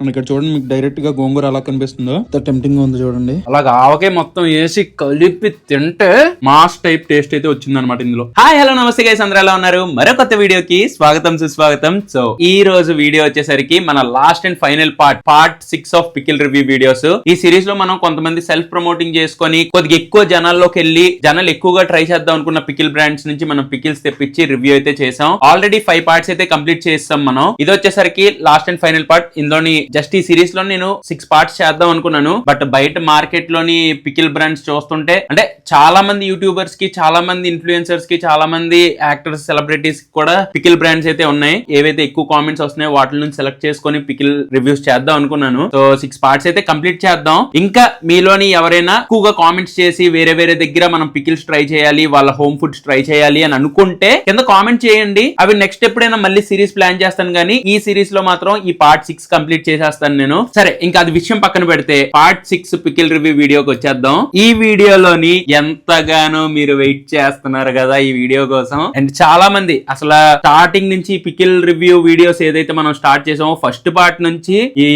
మన ఇక్కడ చూడండి మీకు డైరెక్ట్గా గోంగూర ఎలా కనిపిస్తుందో. టెంప్టింగ్గా ఉంది చూడండి. అలాగ ఆవకాయ మొత్తం వేసి కలిపి తింటే మాస్ టైప్ టేస్ట్ అయితే వచ్చింది అనమాట ఇందులో. హాయ్ హలో నమస్తే గైస్ అందరూ ఎలా ఉన్నారు? మరో కొత్త వీడియోకి స్వాగతం సుస్వాగతం. సో ఈ రోజు వీడియో వచ్చేసరికి మన last and final part part six of pickle review videos ఈ సిరీస్లో మనం కొంతమంది సెల్ఫ్ ప్రమోటింగ్ చేసుకొని కొద్దిగా ఎక్కువ జనాల్లోకి వెళ్ళి జనాలు ఎక్కువగా ట్రై చేద్దాం అనుకున్న పికిల్ బ్రాండ్స్ నుంచి మనం పికిల్స్ తెప్పించి రివ్యూ అయితే చేసాం ఆల్రెడీ ఫైవ్ పార్ట్స్ అయితే కంప్లీట్ చేస్తాం మనం. ఇది వచ్చేసరికి లాస్ట్ అండ్ ఫైనల్ పార్ట్ ఇందులోని జస్ట్ ఈ సిరీస్లో నేను సిక్స్ పార్ట్స్ చేద్దాం అనుకున్నాను. బట్ బయట మార్కెట్లోని పికిల్ బ్రాండ్స్ చూస్తుంటే అంటే చాలా మంది యూట్యూబర్స్కి చాలా మంది ఇన్ఫ్లుయెన్సర్స్కి చాలా మంది యాక్టర్స్ సెలబ్రిటీస్కి కూడా పికిల్ బ్రాండ్స్ అయితే ఉన్నాయి. ఏవైతే ఎక్కువ కామెంట్స్ వస్తున్నాయో వాటి నుంచి సెలెక్ట్ చేసుకొని పికిల్ రివ్యూస్ చేద్దాం అనుకున్నాను. సో సిక్స్ పార్ట్స్ అయితే కంప్లీట్ చేద్దాం. ఇంకా మీలోని ఎవరైనా ఎక్కువగా కామెంట్స్ చేసి వేరే వేరే దగ్గర మనం పికిల్స్ ట్రై చేయాలి వాళ్ళ హోమ్ ఫుడ్స్ ట్రై చేయాలి అని అనుకుంటే కింద కామెంట్ చేయండి. అవి నెక్స్ట్ ఎప్పుడైనా మళ్ళీ సిరీస్ ప్లాన్ చేస్తాను కానీ ఈ సిరీస్లో మాత్రం ఈ పార్ట్ సిక్స్ కంప్లీట్ చేసి చేసేస్తాను నేను. సరే ఇంకా అది విషయం పక్కన పెడితే పార్ట్ సిక్స్ పికిల్ రివ్యూ వీడియోకి వచ్చేద్దాం. ఈ వీడియోలోని ఎంతగానో మీరు వెయిట్ చేస్తున్నారు కదా ఈ వీడియో కోసం. అండ్ చాలా మంది అసలు స్టార్టింగ్ నుంచి పికిల్ రివ్యూ వీడియోస్ ఏదైతే మనం స్టార్ట్ చేసామో ఫస్ట్ పార్ట్ నుంచి ఈ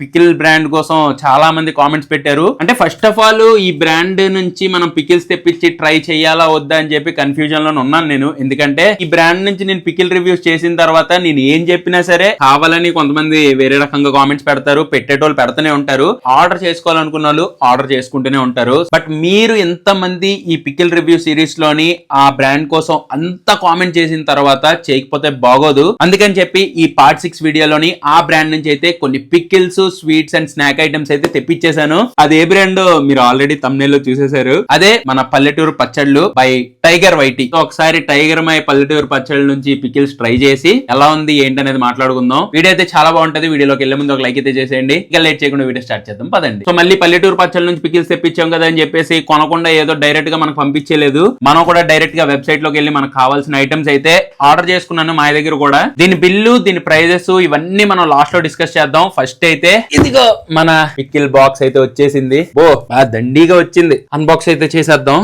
పికిల్ బ్రాండ్ కోసం చాలా మంది కామెంట్స్ పెట్టారు. అంటే ఫస్ట్ ఆఫ్ ఆల్ ఈ బ్రాండ్ నుంచి మనం పికిల్స్ తెప్పించి ట్రై చేయాలా వద్దా అని చెప్పి కన్ఫ్యూజన్లో ఉన్నాను నేను. ఎందుకంటే ఈ బ్రాండ్ నుంచి నేను పికిల్ రివ్యూస్ చేసిన తర్వాత నేను ఏం చెప్పినా సరే కావాలని కొంతమంది వేరే రకంగా కామెంట్స్ పెడతారు పెట్టేటోళ్ళు పెడతానే ఉంటారు. ఆర్డర్ చేసుకోవాలనుకున్న వాళ్ళు ఆర్డర్ చేసుకుంటూనే ఉంటారు. బట్ మీరు ఎంతమంది ఈ పికిల్ రివ్యూ సిరీస్లోని ఆ బ్రాండ్ కోసం అంత కామెంట్ చేసిన తర్వాత చేయకపోతే బాగోదు. అందుకని చెప్పి ఈ పార్ట్ సిక్స్ వీడియోలోని ఆ బ్రాండ్ నుంచి అయితే కొన్ని pickles sweets and snack items అయితే తెప్పించేశాను అది ఏ బ్రాండ్ మీరు ఆల్రెడీ తమ్నేల్ చూసేశారు. అదే మన పల్లెటూరు పచ్చళ్ళు బై టైగర్ వైటీ. ఒకసారి టైగర్ మై పల్లెటూరు పచ్చళ్ళ నుంచి పికిల్స్ ట్రై చేసి ఎలా ఉంది ఏంటి అనేది మాట్లాడుకుందాం. వీడియో అయితే చాలా బాగుంటది. వీడియోలోకి వెళ్ళే ముందు ఒక లైక్ అయితే చేసేయండి. ఇంకా లేట్ చేయకుండా వీడియో స్టార్ట్ చేద్దాం. పదండి. సో మళ్ళీ పల్లెటూరు పచ్చళ్ళ నుంచి పికిల్స్ తెప్పించాం కదా అని చెప్పేసి కొనకుండా ఏదో డైరెక్ట్గా మనకు పంపించలేదు. మనం కూడా డైరెక్ట్గా వెబ్సైట్లోకి వెళ్ళి మనకు కావాల్సిన ఐటమ్స్ అయితే ఆర్డర్ చేసుకున్నాను మా దగ్గర కూడా. దీని బిల్లు దీని ప్రైజెస్ ఇవన్నీ మనం లాస్ట్లో డిస్కస్ చేద్దాం. ఫస్ట్ అయితే ఇదిగో మన పికిల్ బాక్స్ అయితే వచ్చేసింది. ఓ ఆ దండిగా వచ్చింది. అన్బాక్స్ అయితే చేసేద్దాం.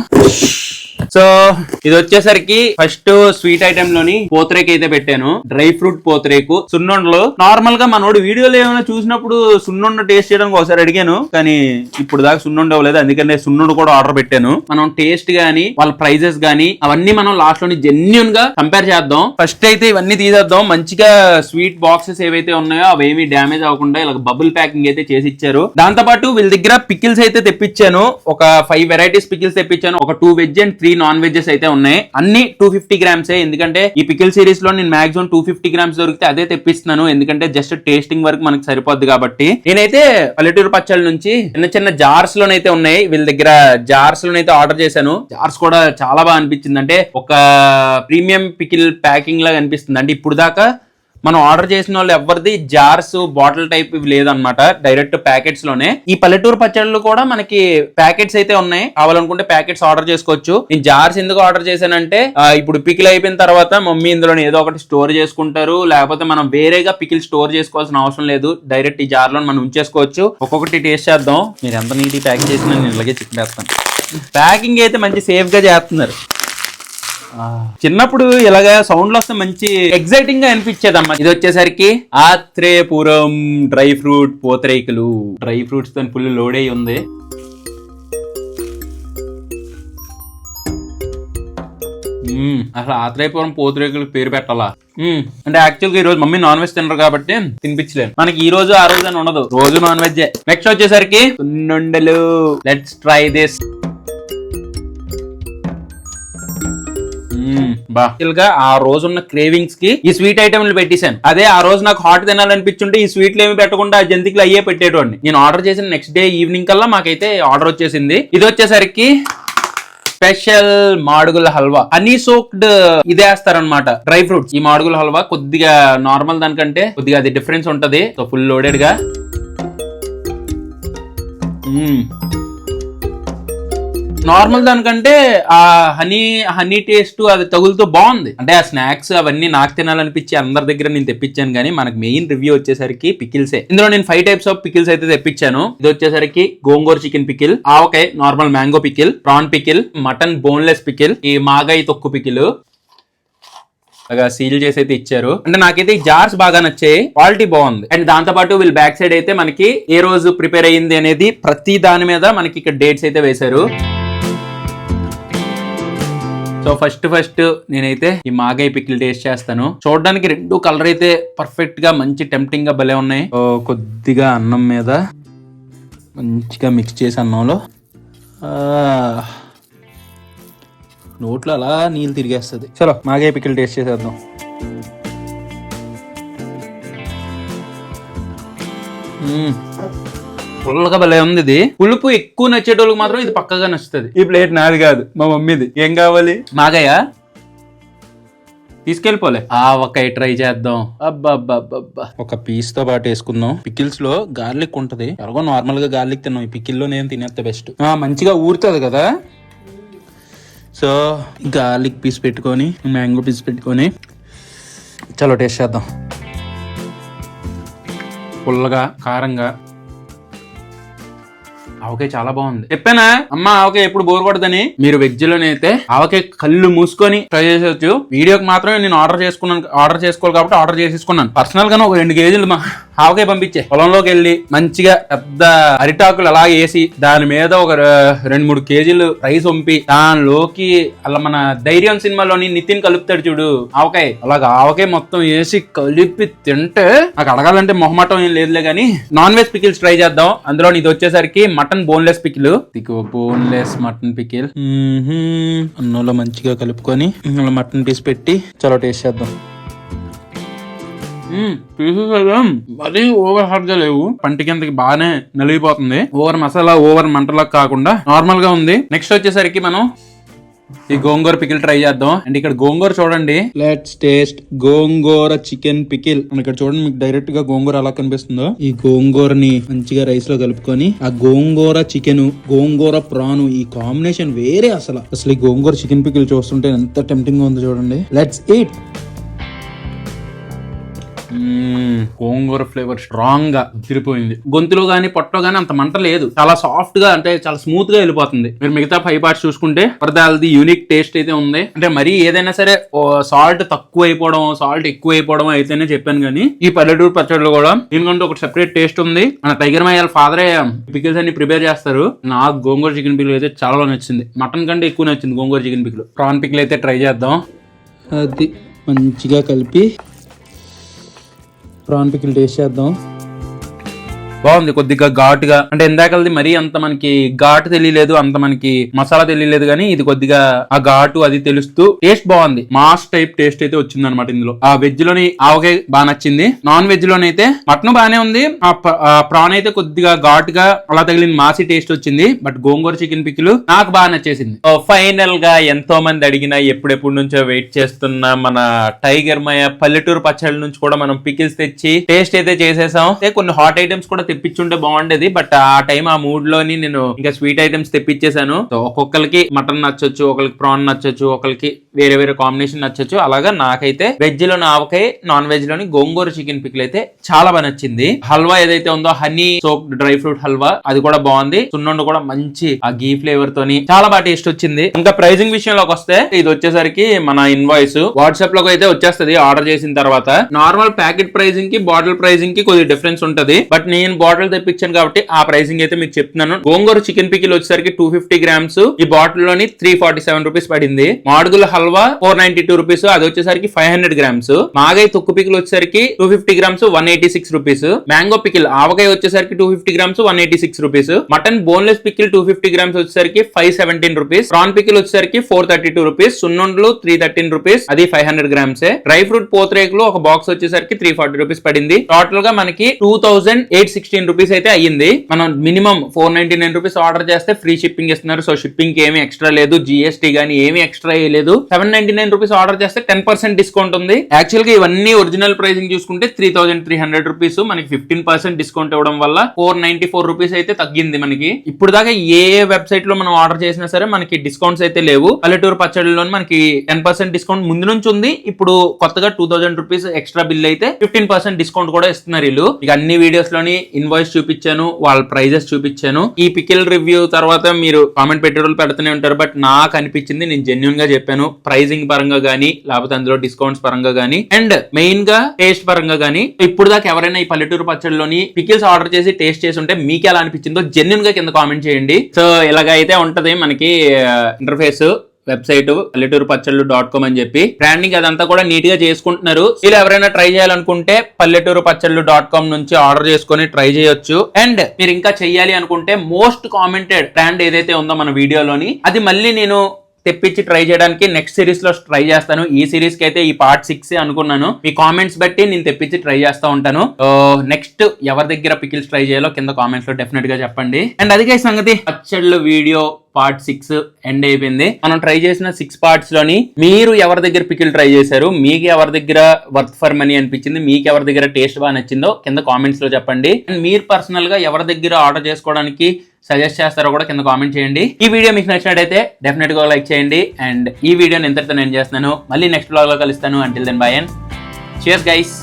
సో ఇది వచ్చేసరికి ఫస్ట్ స్వీట్ ఐటమ్లోని పోత్రేక్ అయితే పెట్టాను. డ్రై ఫ్రూట్ పోత్రేకు సున్నుండలు. నార్మల్గా మనోడు వీడియోలో ఏమైనా చూసినప్పుడు సున్నుండ టేస్ట్ చేయడానికి ఒకసారి అడిగాను. కానీ ఇప్పుడు దాకా సున్నుండ అవ్వలేదు. అందుకనే సున్నుండు కూడా ఆర్డర్ పెట్టాను. మనం టేస్ట్ గానీ వాళ్ళ ప్రైజెస్ గానీ అవన్నీ మనం లాస్ట్లోని జెన్యున్గా కంపేర్ చేద్దాం. ఫస్ట్ అయితే ఇవన్నీ తీసేద్దాం. మంచిగా స్వీట్ బాక్సెస్ ఏవైతే ఉన్నాయో అవి ఏమి డ్యామేజ్ అవ్వకుండా ఇలా బబుల్ ప్యాకింగ్ అయితే చేసి ఇచ్చారు. దాంతో పాటు వీళ్ళ దగ్గర పికిల్స్ అయితే తెప్పించాను. ఒక ఫైవ్ వెరైటీస్ పికిల్స్ తెప్పించాను. ఒక two veg and three non vegs అయితే ఉన్నాయి. అన్ని టూ ఫిఫ్టీ గ్రామ్స్ ఎందుకంటే ఈ పికిల్ సిరీస్లో నేను మాక్సిమం టూ ఫిఫ్టీ గ్రామ్స్ దొరికితే అదే తెప్పిస్తున్నాను. ఎందుకంటే జస్ట్ టేస్టింగ్ వరకు మనకి సరిపోద్ది కాబట్టి. నేనైతే పల్లెటూరు పచ్చళ్ళ నుంచి చిన్న చిన్న జార్స్ లోనైతే ఉన్నాయి. వీళ్ళ దగ్గర జార్స్ లోనైతే ఆర్డర్ చేశాను. జార్స్ కూడా చాలా బాగా అనిపించింది. అంటే ఒక ప్రీమియం పికిల్ ప్యాకింగ్ లాగా అనిపిస్తుంది. అంటే ఇప్పుడు దాకా మనం ఆర్డర్ చేసిన వాళ్ళు ఎవరిది? జార్స్ బాటిల్ టైప్ ఇవి లేదనమాట డైరెక్ట్ ప్యాకెట్స్లోనే. ఈ పల్లెటూరు పచ్చళ్ళు కూడా మనకి ప్యాకెట్స్ అయితే ఉన్నాయి. కావాలనుకుంటే ప్యాకెట్స్ ఆర్డర్ చేసుకోవచ్చు. నేను జార్స్ ఎందుకు ఆర్డర్ చేశానంటే ఇప్పుడు పికిల్ అయిపోయిన తర్వాత మమ్మీ ఇందులో ఏదో ఒకటి స్టోర్ చేసుకుంటారు. లేకపోతే మనం వేరేగా పికిల్ స్టోర్ చేసుకోవాల్సిన అవసరం లేదు. డైరెక్ట్ ఈ జార్లో మనం ఉంచేసుకోవచ్చు. ఒక్కొక్కటి టేస్ట్ చేద్దాం. మీరు ఎంత నీట్ ప్యాక్ చేసినా నేను ఇలాగే చిక్కేస్తాను. ప్యాకింగ్ అయితే మంచి సేఫ్గా చేస్తున్నారు. చిన్నప్పుడు ఇలాగా సౌండ్లు వస్తే మంచి ఎగ్జైటింగ్గా అనిపించేది అమ్మా ఇది వచ్చేసరికి ఆత్రేయపురం డ్రై ఫ్రూట్ పూతరేకులు. డ్రై ఫ్రూట్స్తో ఫుల్ లోడ్ అయి ఉంది. అసలు ఆత్రేయపురం పూతరేకులకు పేరు పెట్టాలా? అంటే యాక్చువల్గా ఈ రోజు మమ్మీ నాన్ వెజ్ తినరు కాబట్టి తినిపించలేదు. మనకి ఈ రోజు ఆ రోజు అని ఉండదు. రోజు నాన్ వెజ్ నెక్స్ట్ వచ్చేసరికి సున్నుండలు. లెట్స్ ట్రై దిస్ గా ఆ రోజు ఉన్న క్రేవింగ్స్కి ఈ స్వీట్ ఐటమ్లు పెట్టేశాను. అదే ఆ రోజు నాకు హాట్ తినాలనిపించుంటే ఈ స్వీట్లు ఏమి పెట్టకుండా ఆ జంతికలు అయ్యే పెట్టేటోడిని. నేను ఆర్డర్ చేసిన నెక్స్ట్ డే ఈవినింగ్ కల్లా మాకైతే ఆర్డర్ వచ్చేసింది. ఇది వచ్చేసరికి స్పెషల్ మాడుగుల హల్వా. అనీ సోక్డ్ ఇది వేస్తారనమాట డ్రై ఫ్రూట్స్ ఈ మాడుగుల హల్వా కొద్దిగా నార్మల్ దానికంటే కొద్దిగా అది డిఫరెన్స్ ఉంటది. So full లోడెడ్గా. నార్మల్ దానికంటే ఆ హనీ హనీ టేస్ట్ అది తగులుతో బాగుంది. అంటే ఆ స్నాక్స్ అవన్నీ నాకు తినాలనిపించి అందరి దగ్గర నేను తెప్పించాను కానీ మనకి మెయిన్ రివ్యూ వచ్చేసరికి పికిల్సే. ఇందులో నేను ఫైవ్ టైప్స్ ఆఫ్ పికిల్స్ అయితే తెప్పించాను. ఇది వచ్చేసరికి gongura chicken pickle avakaya normal mango pickle prawn pickle mutton boneless pickle ఈ మాగాయి తొక్కు పికిల్. సీల్ చేసి అయితే ఇచ్చారు. అంటే నాకైతే ఈ జార్స్ బాగా నచ్చాయి. క్వాలిటీ బాగుంది. అండ్ దాంతో పాటు వీళ్ళు బ్యాక్ సైడ్ అయితే మనకి ఏ రోజు ప్రిపేర్ అయ్యింది అనేది ప్రతి దాని మీద మనకి ఇక్కడ డేట్స్ అయితే వేశారు. సో ఫస్ట్ ఫస్ట్ నేనైతే ఈ మాగాయ పికిల్ టేస్ట్ చేస్తాను. చూడడానికి రెండు కలర్ అయితే పర్ఫెక్ట్గా మంచి టెంప్టింగ్గా భలే ఉన్నాయి. కొద్దిగా అన్నం మీద మంచిగా మిక్స్ చేసి అన్నంలో నోట్లో అలా నీళ్ళు తిరిగేస్తుంది. చలో మాగాయి పికిల్ టేస్ట్ చేసేద్దాం. పుల్లగా భలే ఉంది ఇది. పులుపు ఎక్కువ నచ్చేటోళ్ళకి మాత్రం ఇది పక్కగా నచ్చుతుంది. ఈ ప్లేట్ నాది కాదు మా మమ్మీది. ఏం కావాలి? మాగయ్య? తీసుకెళ్ళిపోలే. ఆవకాయ ట్రై చేద్దాం. అబ్బా అబ్బా అబ్బా ఒక పీస్తో పాటు వేసుకుందాం. పికిల్స్లో గార్లిక్ ఉంటది. ఎలాగో నార్మల్గా గార్లిక్ తిన్నాం. ఈ పికిల్లో నేను తినేస్తే బెస్ట్ మంచిగా ఊరుతుంది కదా? సో గార్లిక్ పీస్ పెట్టుకొని మ్యాంగో పీస్ పెట్టుకొని చలో టేస్ట్ చేద్దాం. పుల్లగా కారంగా ఆవకాయ చాలా బాగుంది. చెప్పానా? అమ్మ ఆవకాయ ఎప్పుడు బోర్ కొడదని మీరు వెజ్ లోనైతే ఆవకాయ కళ్ళు మూసుకొని ట్రై చేసేవచ్చు వీడియోకి మాత్రమే నేను ఆర్డర్ చేసుకున్నాను ఆర్డర్ చేసుకోవాలి కాబట్టి ఆర్డర్ చేసేసుకున్నాను. పర్సనల్ గానే ఒక రెండు కేజీలు మా ఆవకాయ పంపించే. పొలంలోకి వెళ్ళి మంచిగా పెద్ద అరిటాకులు అలా వేసి దాని మీద ఒక రెండు మూడు కేజీలు రైస్ వంపి దానిలోకి అలా మన ధైర్యం సినిమాలోని నితిన్ కలుపుతాడు చూడు ఆవకాయ అలాగా ఆవకాయ మొత్తం వేసి కలిపి తింటే నాకు అడగాలంటే మొహమాటం ఏం లేదులే కానీ నాన్ వెజ్ పికిల్స్ ట్రై చేద్దాం. అందులో ఇది వచ్చేసరికి mutton boneless pickle. Boneless mutton pickle. అన్నంలో మంచిగా కలుపుకొని మటన్ పీస్ పెట్టి చాలా టేస్ట్ చేద్దాం. పీసెస్ కదా మరీ ఓవర్ హార్డ్గా లేవు. పంటి కిందకి బాగానే నలిగిపోతుంది. ఓవర్ మసాలా ఓవర్ మంటలా కాకుండా నార్మల్గా ఉంది. నెక్స్ట్ వచ్చేసరికి మనం ఈ గోంగూర పికిల్ ట్రై చేద్దాం. అండ్ ఇక్కడ గోంగూర చూడండి. Let's taste gongura chicken pickle. ఇక్కడ చూడండి మీకు డైరెక్ట్గా గోంగూర ఎలా కనిపిస్తుందో. ఈ గోంగూరని మంచిగా రైస్లో కలుపుకొని ఆ గోంగూర చికెన్ గోంగూర ప్రాను ఈ కాంబినేషన్ వేరే అసలు. అసలు ఈ గోంగూర చికెన్ పికిల్ చూస్తుంటే ఎంత టెంప్టింగ్గా ఉందో చూడండి. లెట్స్ ఈట్ గోంగూర ఫ్లేవర్ స్ట్రాంగ్గా తిరిపోయింది గొంతులో గానీ పొట్టలో గానీ అంత మంట లేదు. చాలా సాఫ్ట్గా అంటే చాలా స్మూత్గా వెళ్ళిపోతుంది. మీరు మిగతా ఫైవ్ పార్ట్స్ చూసుకుంటే పరదాలది యూనిక్ టేస్ట్ అయితే ఉంది. అంటే మరి ఏదైనా సరే సాల్ట్ తక్కువ అయిపోవడం సాల్ట్ ఎక్కువ అయిపోవడం అయితేనే చెప్పాను కానీ ఈ పల్లెటూరు పచ్చడిలో కూడా దీనికంటే ఒక సెపరేట్ టేస్ట్ ఉంది. మన టైగర్ మయ్యాల ఫాదరే పికిల్స్ అన్ని ప్రిపేర్ చేస్తారు. నాకు గోంగూర చికెన్ పికిల్ అయితే చాలా బాగా నచ్చింది. మటన్ కంటే ఎక్కువ నచ్చింది gongura chicken pickle prawn pickle అయితే ట్రై చేద్దాం. అది మంచిగా కలిపి ప్రాన్ పికిల్ టేస్ట్ చేద్దాం. బాగుంది కొద్దిగా ఘాటుగా. అంటే ఇందాకది మరీ అంత మనకి ఘాటు తెలియలేదు అంత మనకి మసాలా తెలియలేదు కానీ ఇది కొద్దిగా ఆ ఘాటు అది తెలుస్తూ టేస్ట్ బాగుంది. మాస్ టైప్ టేస్ట్ అయితే వచ్చింది అనమాట ఇందులో. ఆ వెజ్లోని ఆవకాయ బాగా నచ్చింది. నాన్ వెజ్ లోనైతే మటన్ బాగానే ఉంది. ఆ ఆ ప్రాన్ అయితే కొద్దిగా ఘాటుగా అలా తగిలిన మాసి టేస్ట్ వచ్చింది. బట్ గోంగూర చికెన్ పిక్లు నాకు బాగా నచ్చేసింది. ఫైనల్గా ఎంతో మంది అడిగినా ఎప్పుడెప్పుడు నుంచో వెయిట్ చేస్తున్న మన టైగర్ మయ పల్లెటూరు పచ్చడి నుంచి కూడా మనం పికిల్స్ తెచ్చి టేస్ట్ అయితే చేసేసాం. కొన్ని హాట్ ఐటమ్స్ కూడా తెప్పించుంటే బాగుండేది బట్ ఆ టైం ఆ మూడ్లోని నేను ఇంకా స్వీట్ ఐటమ్స్ తెప్పించేసాను ఒక్కొక్కరికి మటన్ నచ్చొచ్చు ఒకరికి ప్రాన్ నచ్చొచ్చు ఒకరికి వేరే వేరే కాంబినేషన్ నచ్చొచ్చు. అలాగా నాకైతే వెజ్లో ఆవకాయ నాన్ వెజ్లోని గోంగూర చికెన్ పిక్లు అయితే చాలా బాగా నచ్చింది. హల్వా ఏదైతే ఉందో honey soap dry fruit halwa అది కూడా బాగుంది. సున్నుండు కూడా మంచి ఆ గీ ఫ్లేవర్ తోని చాలా బాగా టేస్ట్ వచ్చింది. ఇంకా ప్రైజింగ్ విషయంలోకి వస్తే ఇది వచ్చేసరికి మన ఇన్వాయిస్ వాట్సాప్లో అయితే వచ్చేస్తుంది ఆర్డర్ చేసిన తర్వాత. నార్మల్ ప్యాకెట్ ప్రైజింగ్కి బాటిల్ ప్రైజింగ్కి కొద్దిగా డిఫరెన్స్ ఉంటది. బట్ నేను బాటిల్ తెప్పించాను కాబట్టి ఆ ప్రైసింగ్ అయితే మీకు చెప్తున్నాను. గోంగూర చికెన్ పికిల్ వచ్చేసరికి టూ ఫిఫ్టీ గ్రామ్స్. ఈ బాటిల్లోని త్రీ ఫార్టీ సెవెన్ రూపీస్ పడింది. Madugula halwa four ninety two rupees. అది వచ్చేసరికి ఫైవ్ హండ్రెడ్ గ్రామ్స్. మాగాయ తొక్కు పికిల్ వచ్చేసరికి two fifty grams one eighty six rupees. Mango pickle avakaya వచ్చేసరికి two fifty grams one eighty six rupees. Mutton boneless pickle two fifty grams వచ్చేసరికి five seventeen rupees. Prawn pickle వచ్చేసరికి four thirty two rupees. సున్నుండ్లు three thirteen rupees. అది five hundred grams dry fruit పోత్రేకులు ఒక box వచ్చేసరికి three forty rupees పడింది. టోటల్గా మనకి two thousand eight sixteen rupees అయితే అయ్యింది. మనం minimum four ninety nine rupees order చేస్తే ఫ్రీ షిప్పింగ్ ఇస్తున్నారు. సో షిప్పింగ్కి ఏమి ఎక్స్ట్రా లేదు. జిఎస్టీ గానీ ఏమి ఎక్స్ట్రా లేదు. Seven ninety nine rupees order చేస్తే టెన్ పర్సెంట్ డిస్కౌంట్ ఉంది. యాక్చువల్గా ఇవన్నీ ఒరిజినల్ ప్రైసింగ్ చూసుకుంటే three thousand three hundred rupees మనకి ఫిఫ్టీన్ పర్సెంట్ డిస్కౌంట్ ఇవ్వడం వల్ల ఫోర్ నైన్టీ ఫోర్ రూపీస్ అయితే తగ్గింది మనకి. ఇప్పుడు దాకా ఏ వెబ్సైట్లో మనం ఆర్డర్ చేసినా సరే మనకి డిస్కౌంట్స్ అయితే లేవు. పల్లెటూరు పచ్చడిలో మనకి టెన్ పర్సెంట్ డిస్కౌంట్ ముందు నుంచి ఉంది. ఇప్పుడు కొత్తగా two thousand rupees extra bill అయితే ఫిఫ్టీన్ పర్సెంట్ డిస్కౌంట్ కూడా ఇస్తున్నారు వీళ్ళు. ఇక అన్ని వీడియోస్లోని ఇన్వాయిస్ చూపించాను వాళ్ళ ప్రైజెస్ చూపించాను. ఈ పికిల్ రివ్యూ తర్వాత మీరు కామెంట్ పెట్టేటోళ్ళు పెడుతూనే ఉంటారు బట్ నాకు అనిపించింది నేను జెన్యున్గా చెప్పాను ప్రైజింగ్ పరంగా గానీ లేకపోతే అందులో డిస్కౌంట్స్ పరంగా గానీ అండ్ మెయిన్గా టేస్ట్ పరంగా గానీ ఇప్పుడు దాకా ఎవరైనా ఈ పల్లెటూరు పచ్చడిలోని పికిల్స్ ఆర్డర్ చేసి టేస్ట్ చేసి ఉంటే మీకు ఎలా అనిపించిందో జెన్యున్గా కింద కామెంట్ చేయండి. సో ఇలాగ అయితే ఉంటది మనకి uh, ఇంటర్ఫేస్ వెబ్సైట్ పల్లెటూరు పచ్చళ్ళు డాట్ కామ్ అని చెప్పి. బ్రాండింగ్ అదంతా కూడా నీట్గా చేసుకుంటున్నారు. వీళ్ళు ఎవరైనా ట్రై చేయాలనుకుంటే పల్లెటూరు పచ్చళ్ళు డాట్ కామ్ నుంచి ఆర్డర్ చేసుకొని ట్రై చేయొచ్చు. అండ్ మీరు ఇంకా చెయ్యాలి అనుకుంటే మోస్ట్ కామెంటెడ్ బ్రాండ్ ఏదైతే ఉందో మన వీడియోలోని అది మళ్ళీ నేను తెప్పించి ట్రై చేయడానికి నెక్స్ట్ సిరీస్లో ట్రై చేస్తాను. ఈ సిరీస్కి అయితే ఈ పార్ట్ సిక్స్ అనుకున్నాను. మీ కామెంట్స్ బట్టి నేను తెప్పించి ట్రై చేస్తా ఉంటాను. నెక్స్ట్ ఎవరి దగ్గర పికిల్స్ ట్రై చేయాలో కింద కామెంట్స్లో డెఫినెట్గా చెప్పండి. అండ్ అదిగే సంగతి. పచ్చళ్ళు వీడియో పార్ట్ సిక్స్ ఎండ్ అయిపోయింది. మనం ట్రై చేసిన సిక్స్ పార్ట్స్లోని మీరు ఎవరి దగ్గర పికిల్ ట్రై చేశారు మీకు ఎవరి దగ్గర వర్త్ ఫర్ మనీ అనిపించింది మీకు ఎవరి దగ్గర టేస్ట్ బాగా నచ్చిందో కింద కామెంట్స్లో చెప్పండి. అండ్ మీరు పర్సనల్గా ఎవరి దగ్గర ఆర్డర్ చేసుకోవడానికి సజెస్ట్ చేస్తారో కూడా కింద కామెంట్ చేయండి. ఈ వీడియో మీకు నచ్చినట్టయితే డెఫినెట్గా లైక్ చేయండి. అండ్ ఈ వీడియోని ఎంతటితో నేను చేస్తున్నాను. మళ్ళీ నెక్స్ట్ బ్లాగ్లో కలుస్తాను. Until then bye and cheers guys